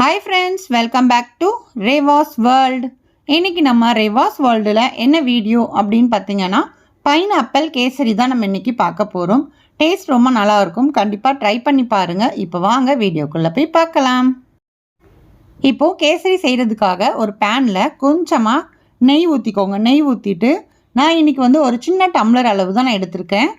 Hi friends welcome back to Revas world இன்னைக்கு நம்ம ரேவாஸ் வேர்ல்டில் என்ன வீடியோ அப்படின்னு பார்த்தீங்கன்னா பைனாப்பிள் கேசரி தான் நம்ம இன்றைக்கி பார்க்க போகிறோம் டேஸ்ட் ரொம்ப நல்லாயிருக்கும் கண்டிப்பாக ட்ரை பண்ணி பாருங்கள் இப்போ வாங்க வீடியோக்குள்ளே போய் பார்க்கலாம். இப்போது கேசரி செய்கிறதுக்காக ஒரு பேனில் கொஞ்சமாக நெய் ஊற்றிக்கோங்க நெய் ஊற்றிட்டு நான் இன்னைக்கு வந்து ஒரு சின்ன டம்ளர் அளவு தான் நான் எடுத்திருக்கேன்.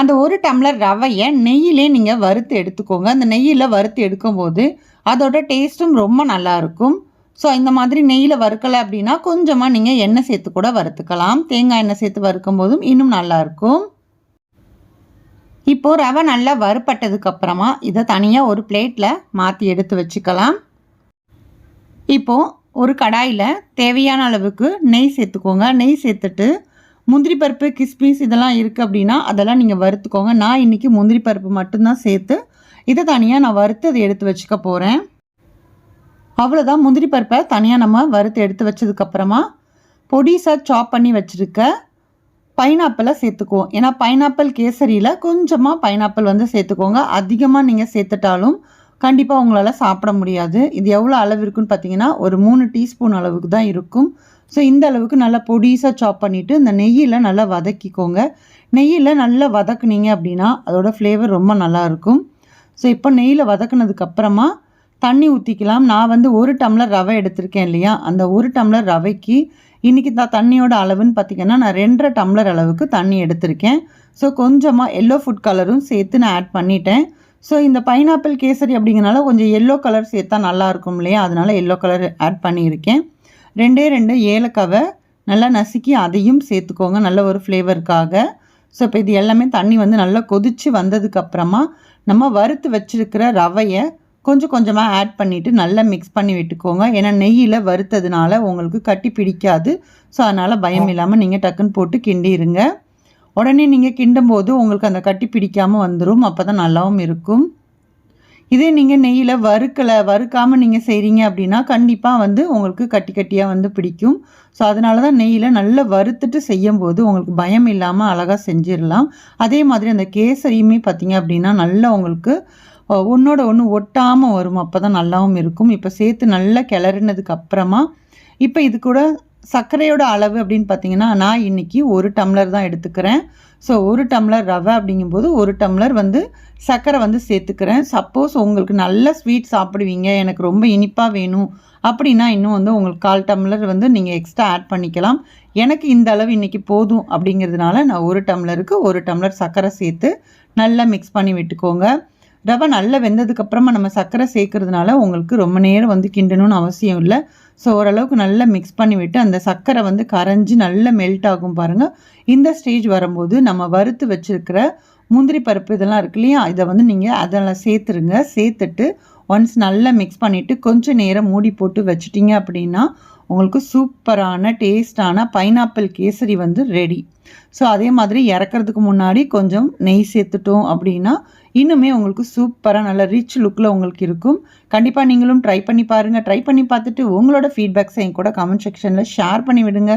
அந்த ஒரு டம்ளர் ரவையை நெய்யிலே நீங்கள் வறுத்து எடுத்துக்கோங்க. அந்த நெய்யில் வறுத்து எடுக்கும்போது அதோட டேஸ்ட்டும் ரொம்ப நல்லா இருக்கும். ஸோ இந்த மாதிரி நெய்யில் வறுக்கலை அப்படின்னா கொஞ்சமாக நீங்கள் எண்ணெய் சேர்த்து கூட வறுத்துக்கலாம். தேங்காய் எண்ணெய் சேர்த்து வறுக்கும் போதும் இன்னும் நல்லாயிருக்கும் இப்போது ரவை நல்லா வறுப்பட்டதுக்கப்புறமா இதை தனியாக ஒரு பிளேட்டில் மாற்றி எடுத்து வச்சுக்கலாம். இப்போது ஒரு கடாயில் தேவையான அளவுக்கு நெய் சேர்த்துக்கோங்க. நெய் சேர்த்துட்டு முந்திரி பருப்பு கிஸ்மிஸ் இதெல்லாம் இருக்குது அப்படின்னா அதெல்லாம் நீங்கள் வறுத்துக்கோங்க. நான் இன்றைக்கி முந்திரி பருப்பு மட்டும்தான் சேர்த்து இதை தனியாக நான் வறுத்து அதை எடுத்து வச்சுக்க போகிறேன் அவ்வளோதான் முந்திரி பருப்பை தனியாக நம்ம வறுத்து எடுத்து வச்சதுக்கப்புறமா பொடிசாக சாப் பண்ணி வச்சுருக்க பைனாப்பிளை சேர்த்துக்குவோம். ஏன்னா பைனாப்பிள் கேசரியில் கொஞ்சமாக பைனாப்பிள் வந்து சேர்த்துக்கோங்க. அதிகமாக நீங்கள் சேர்த்துட்டாலும் கண்டிப்பாக உங்களால் சாப்பிட முடியாது. இது எவ்வளோ அளவு இருக்குன்னு பார்த்தீங்கன்னா ஒரு மூணு டீஸ்பூன் அளவுக்கு தான் இருக்கும். ஸோ இந்த அளவுக்கு நல்லா பொடிசாக சாப் பண்ணிவிட்டு இந்த நெய்யில் நல்லா வதக்கிக்கோங்க. நெய்யில் நல்லா வதக்குனீங்க அப்படின்னா அதோட ஃப்ளேவர் ரொம்ப நல்லாயிருக்கும் ஸோ இப்போ நெய்யில் வதக்குனதுக்கப்புறமா தண்ணி ஊற்றிக்கலாம் நான் வந்து ஒரு டம்ளர் ரவை எடுத்திருக்கேன் இல்லையா? அந்த ஒரு டம்ளர் ரவைக்கு இன்றைக்கி தான் தண்ணியோட அளவுன்னு பார்த்திங்கன்னா நான் ரெண்டரை டம்ளர் அளவுக்கு தண்ணி எடுத்திருக்கேன். ஸோ கொஞ்சமாக எல்லோ ஃபுட் கலரும் சேர்த்து நான் ஆட் பண்ணிட்டேன். ஸோ இந்த பைனாப்பிள் கேசரி அப்படிங்கிறனால கொஞ்சம் எல்லோ கலர் சேர்த்தா நல்லா இருக்கும் இல்லையா? அதனால் எல்லோ கலர் ஆட் பண்ணியிருக்கேன். ரெண்டே ரெண்டு ஏலக்காவை நல்லா நசுக்கி அதையும் சேர்த்துக்கோங்க. நல்ல ஒரு ஃப்ளேவருக்காக ஸோ இப்போ இது எல்லாமே தண்ணி வந்து நல்லா கொதித்து வந்ததுக்கப்புறமா நம்ம வறுத்து வச்சுருக்கிற ரவையை கொஞ்சம் கொஞ்சமாக ஆட் பண்ணிவிட்டு நல்லா மிக்ஸ் பண்ணி விட்டுக்கோங்க. ஏன்னா நெய்யில் வறுத்ததுனால உங்களுக்கு கட்டி பிடிக்காது. ஸோ அதனால் பயம் இல்லாமல் நீங்கள் டக்குன்னு போட்டு கிண்டிடுங்க உடனே நீங்கள் கிண்டும் போது உங்களுக்கு அந்த கட்டி பிடிக்காமல் வந்துடும் அப்போ தான் நல்லாவும் இருக்கும். இதே நீங்கள் நெய்யில் வறுக்கலை வறுக்காமல் நீங்கள் செய்கிறீங்க அப்படின்னா கண்டிப்பாக வந்து உங்களுக்கு கட்டி கட்டியாக வந்து பிடிக்கும். ஸோ அதனால தான் நெய்யில் நல்லா வறுத்துட்டு செய்யும் போது உங்களுக்கு பயம் இல்லாமல் அழகாக செஞ்சிடலாம். அதே மாதிரி அந்த கேசரியுமே பார்த்தீங்க அப்படின்னா நல்லா உங்களுக்கு ஒன்றோட ஒன்று ஒட்டாமல் வரும். அப்போ தான் நல்லாவும் இருக்கும். இப்போ சேர்த்து நல்லா கிளறினதுக்கு அப்புறமா இப்போ இது கூட சர்க்கரையோட அளவு அப்படின்னு பார்த்தீங்கன்னா நான் இன்றைக்கி ஒரு டம்ளர் தான் எடுத்துக்கிறேன். ஸோ ஒரு டம்ளர் ரவை அப்படிங்கும்போது ஒரு டம்ளர் வந்து சர்க்கரை வந்து சேர்த்துக்கிறேன். சப்போஸ் உங்களுக்கு நல்ல ஸ்வீட் சாப்பிடுவீங்க எனக்கு ரொம்ப இனிப்பாக வேணும் அப்படின்னா இன்னும் வந்து உங்களுக்கு கால் டம்ளர் வந்து நீங்கள் எக்ஸ்ட்ரா ஆட் பண்ணிக்கலாம். எனக்கு இந்த அளவு இன்றைக்கி போதும் அப்படிங்கிறதுனால நான் ஒரு டம்ளருக்கு ஒரு டம்ளர் சர்க்கரை சேர்த்து நல்லா மிக்ஸ் பண்ணி விட்டுக்கோங்க. ரவை நல்லா வெந்ததுக்கப்புறமா நம்ம சர்க்கரை சேர்க்கறதுனால உங்களுக்கு ரொம்ப நேரம் வந்து கிண்டணும்னு அவசியம் இல்லை. ஸோ ஓரளவுக்கு நல்லா மிக்ஸ் பண்ணி விட்டு அந்த சர்க்கரை வந்து கரைஞ்சி நல்லா மெல்ட் ஆகும் பாருங்கள் இந்த ஸ்டேஜ் வரும்போது நம்ம வறுத்து வச்சுருக்கிற முந்திரி பருப்பு இதெல்லாம் இருக்கு இல்லையா? இதை வந்து நீங்கள் அதெல்லாம் சேர்த்துருங்க. சேர்த்துட்டு ஒன்ஸ் நல்லா மிக்ஸ் பண்ணிவிட்டு கொஞ்சம் நேரம் மூடி போட்டு வச்சிட்டிங்க அப்படின்னா உங்களுக்கு சூப்பரான டேஸ்டான பைனாப்பிள் கேசரி வந்து ரெடி ஸோ அதே மாதிரி இறக்கிறதுக்கு முன்னாடி கொஞ்சம் நெய் சேர்த்துட்டோம் அப்படின்னா இன்னுமே உங்களுக்கு சூப்பராக நல்ல ரிச் லுக்கில் உங்களுக்கு இருக்கும். கண்டிப்பாக நீங்களும் ட்ரை பண்ணி பாருங்கள் ட்ரை பண்ணி பார்த்துட்டு உங்களோட ஃபீட்பேக்ஸை என் கூட கமெண்ட் செக்ஷனில் ஷேர் பண்ணி விடுங்க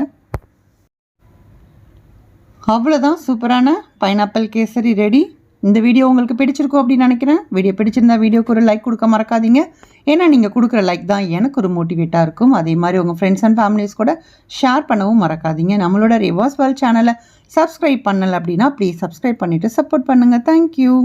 அவ்வளோதான் சூப்பரான பைனாப்பிள் கேசரி ரெடி இந்த வீடியோ உங்களுக்கு பிடிச்சிருக்கும் அப்படின்னு நினைக்கிறேன். வீடியோ பிடிச்சிருந்தா வீடியோக்கு ஒரு லைக் கொடுக்க மறக்காதீங்க. ஏன்னா நீங்கள் கொடுக்குற லைக் தான் எனக்கு ஒரு மோட்டிவேட்டாக இருக்கும். அதே மாதிரி உங்கள் ஃப்ரெண்ட்ஸ் அண்ட் ஃபேமிலிஸ் கூட ஷேர் பண்ணவும் மறக்காதீங்க. நம்மளோட ரிவர்ஸ் வேல் சேனலை சப்ஸ்கிரைப் பண்ணலை அப்படின்னா ப்ளீஸ் சப்ஸ்கிரைப் பண்ணிவிட்டு சப்போர்ட் பண்ணுங்கள் தேங்க்யூ